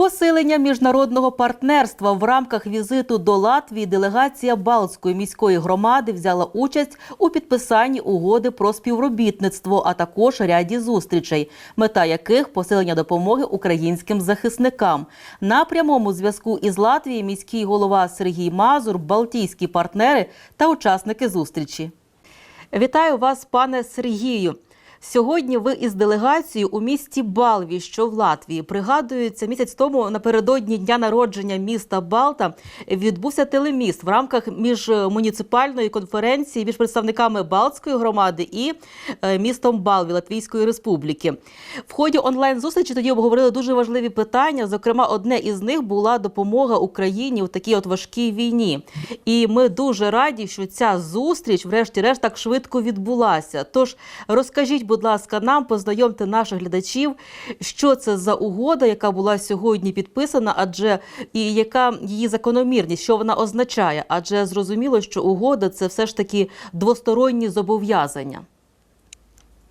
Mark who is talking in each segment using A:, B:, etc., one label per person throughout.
A: Посилення міжнародного партнерства в рамках візиту до Латвії делегація Балтської міської громади взяла участь у підписанні угоди про співробітництво, а також ряді зустрічей, мета яких посилення допомоги українським захисникам. На прямому зв'язку із Латвією міський голова Сергій Мазур, балтійські партнери та учасники зустрічі. Вітаю вас, пане Сергію. Сьогодні ви із делегацією у місті Балві, що в Латвії. Пригадується, місяць тому напередодні дня народження міста Балта відбувся телеміст в рамках міжмуніципальної конференції між представниками Балтської громади і е, містом Балві Латвійської Республіки. В ході онлайн-зустрічі тоді обговорили дуже важливі питання. Зокрема, одне із них була допомога Україні у такій от важкій війні. І ми дуже раді, що ця зустріч, врешті-решт, так швидко відбулася. Тож розкажіть, будь ласка, нам познайомте наших глядачів, що це за угода, яка була сьогодні підписана, адже і яка її закономірність, що вона означає? Адже зрозуміло, що угода це все ж таки двосторонні зобов'язання.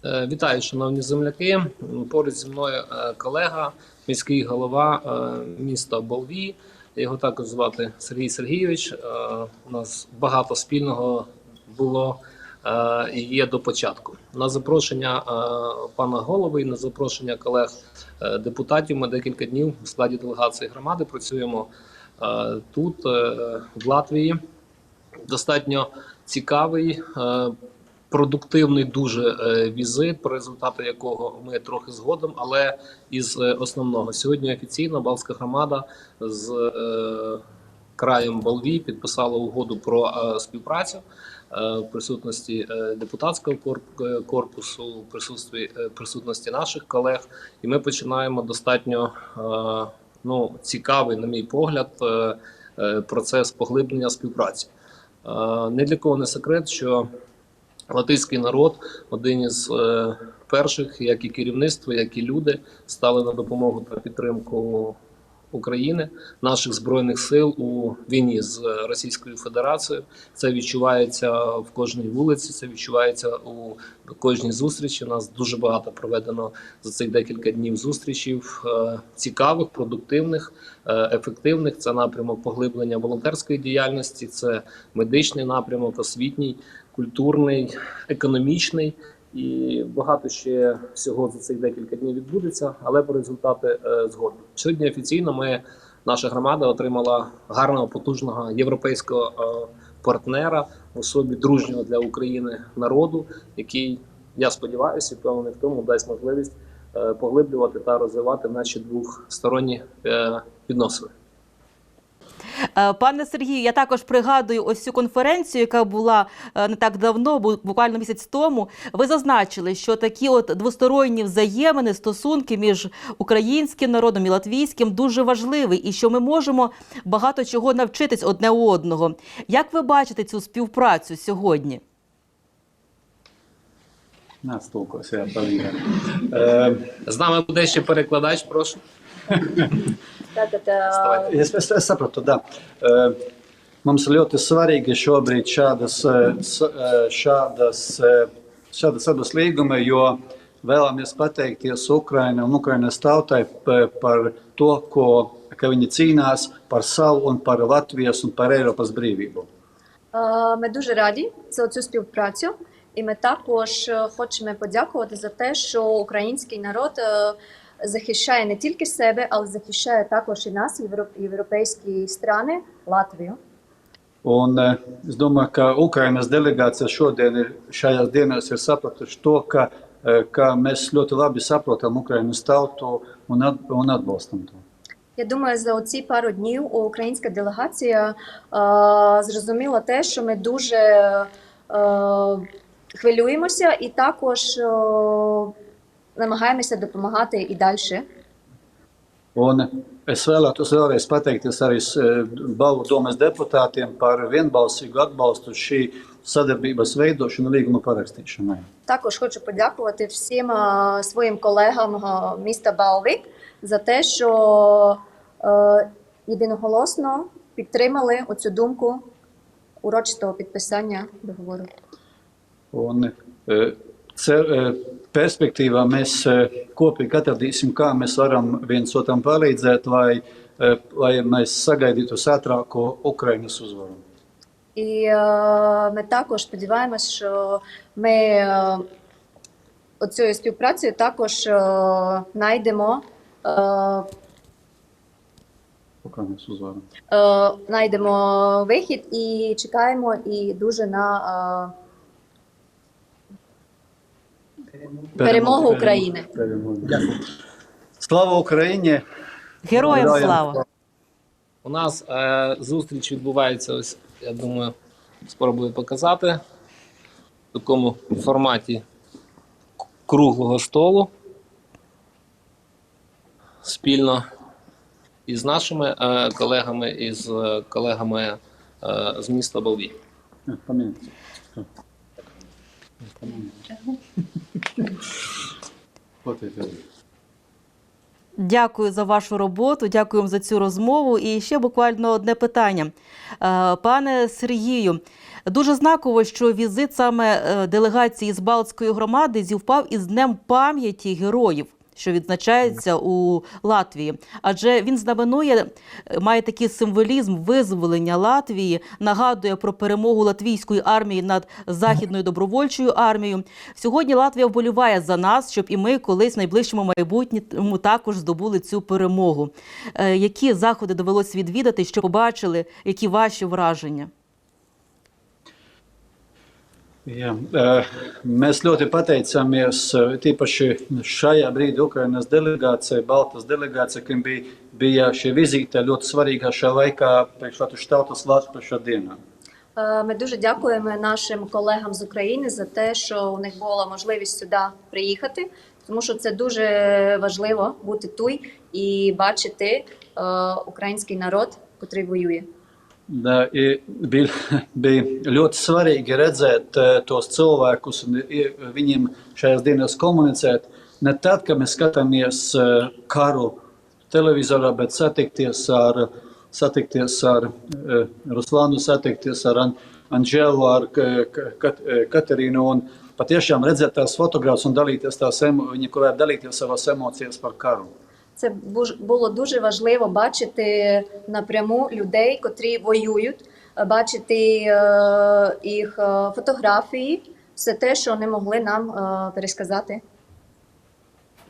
B: Е, Вітаю, шановні земляки. Поруч зі мною е, колега, міський голова е, міста Болві. Його також звати Сергій Сергійович. У нас багато спільного було є до початку. На запрошення е, пана голови і на запрошення колег е, депутатів. Ми декілька днів в складі делегації громади працюємо е, тут, е, в Латвії. Достатньо цікавий. е, продуктивний дуже е, візит, про результати якого ми трохи згодом, але із е, основного сьогодні офіційно Балтська громада з е, краєм Болві підписала угоду про е, співпрацю е, присутності е, депутатського корп- корпусу, присутстві присутності наших колег, і ми починаємо достатньо ну, цікавий, на мій погляд, процес поглиблення співпраці. Не для кого не секрет, що латиський народ один із перших, як і керівництво, як і люди, стали на допомогу та підтримку України, наших збройних сил у війні з Російською Федерацією. Це відчувається в кожній вулиці, це відчувається у кожній зустрічі. У нас дуже багато проведено за цих декілька днів зустрічів е, цікавих, продуктивних, е, ефективних. Це напрямок поглиблення волонтерської діяльності, це медичний напрямок, освітній, культурний, економічний. І багато ще всього за цих декілька днів відбудеться, але про результати е, згодом. Сьогодні офіційно ми, наша громада отримала гарного, потужного європейського е, партнера в особі дружнього для України народу, який я сподіваюся, і в тому дасть можливість е, поглиблювати та розвивати наші двосторонні відносини.
A: Е, Пане Сергію, я також пригадую ось цю конференцію, яка була е, не так давно, буквально місяць тому. Ви зазначили, що такі от двосторонні взаємини, стосунки між українським народом і латвійським дуже важливі, і що ми можемо багато чого навчитись одне у одного. Як ви бачите цю співпрацю сьогодні?
C: Tulkos, jā. Uh,
B: З нами буде ще перекладач. Прошу.
D: Tātad, ā,
B: Ставайте.
C: es, es, es sapratu, tā. Uh, mums ir ļoti svarīgi šobrīd šādas, eh, s- eh, šādas, eh, šādas abas līguma, jo vēlamies pateikties Ukraina un Ukrainas tautai p- par to, ko, ka viņi cīnās par savu un par Latvijas un par Eiropas brīvību.
D: ā, ми дуже раді за цю співпрацю, і ми також е, хочемо подякувати за те, що український народ е, захищає не тільки себе, але захищає також і нас, європейські страни, Латвію.
C: Un, es domāju, ka Ukrainas delegācija šodien ir šajās dienās ir sapratuši to, ka, ka mēs ļoti labi saprotam Ukrainas tautu un, at, un atbalstam to.
D: Я думаю, за ці пару днів українська делегація е, зрозуміла те, що ми дуже е, хвилюємося і також е, намагаємося допомагати і далі.
C: Un es vēlētos vēlreiz pateikties arī Balvu domas deputātiem par vienbalsīgu atbalstu šī sadarbības veidošanu līguma parakstīšanai.
D: Також хочу подякувати всім е, своїм колегам е, міста Балвік за те, що е, єдиноголосно підтримали оцю думку урочистого підписання договору.
C: Un, perspektīvā mēs eh, kopīgi atradīsim, kā mēs varam viens otram palīdzēt, lai, eh, lai mēs sagaidītu ātrāko Ukrainas uzvaru.
D: І е, ми також сподіваємось, що ми е, оцією співпрацею також е, знайдемо, е,
C: Ukrainas uzvaru.
D: е, знайдемо вихід і чекаємо і дуже на е, перемогу України.
C: Слава Україні!
A: Героям
C: Героям
A: слава!
B: У нас е, зустріч відбувається, ось, я думаю, спробую показати в такому форматі круглого столу. Спільно із нашими е, колегами, із е, колегами е, з міста Болві.
A: Дякую за вашу роботу, дякуємо за цю розмову. І ще буквально одне питання. Е, Пане Сергію, дуже знаково, що візит саме е, делегації з Балтської громади зівпав із Днем пам'яті героїв, що відзначається у Латвії. Адже він знаменує, е, має такий символізм визволення Латвії, нагадує про перемогу латвійської армії над західною добровольчою армією. Сьогодні Латвія вболіває за нас, щоб і ми колись в найближчому майбутньому також здобули цю перемогу. Е, Які заходи довелось відвідати, що побачили, які ваші враження?
C: Jā, eh, mēs ļoti pateicamies eh, tīpaši šajā brīdī Ukrainas delegācijai, Baltas delegācijai, kam bija, bija šī vizīte ļoti svarīga šajā laikā priekš Latvijas tautas Latvijas dienā.
D: Е, Ми дуже дякуємо нашим колегам з України за те, що у них була можливість сюди приїхати, тому що це дуже важливо бути тут і бачити е, український народ, який воює.
C: Bija, bija ļoti svarīgi redzēt eh, tos cilvēkus un viņiem šajās dienās komunicēt. Ne tad, kad mēs skatāmies eh, karu televizorā, bet satikties ar, satikties ar eh, Ruslānu, satikties ar An Anžēlu, ar Kat- Katerīnu un patiešām redzēt tās fotogrāfijas un dalīties tās, viņi varētu dalīties savās emocijās par karu.
D: Це буж- було дуже важливо бачити напряму людей, котрі воюють, е, бачити е, їх е, фотографії, все те, що вони могли нам е, пересказати.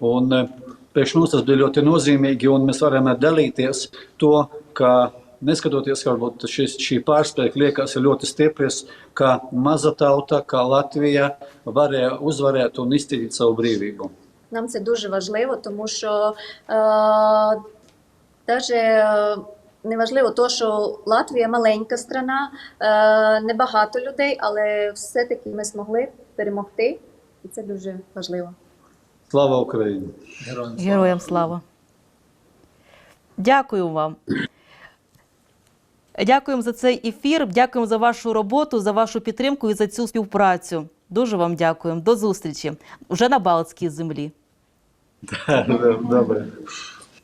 C: Un eh, priekš mums tas bija ļoti nozīmīgi, un mēs varam dalīties to, ka neskatoties, ka varbūt šis, šī pārspēja liekas ir ļoti stipras, ka maza tauta, kā Latvija, varēja uzvarēt un izcīnīt savu brīvību.
D: Нам це дуже важливо, тому що е, навіть не важливо то, що Латвія маленька страна, е, небагато людей, але все-таки ми змогли перемогти, і це дуже важливо.
C: Слава Україні!
B: Героям слава!
A: Героям слава! Дякую вам. Дякуємо за цей ефір. Дякуємо за вашу роботу, за вашу підтримку і за цю співпрацю. Дуже вам дякуємо. До зустрічі вже на Балтській землі.
C: Добре.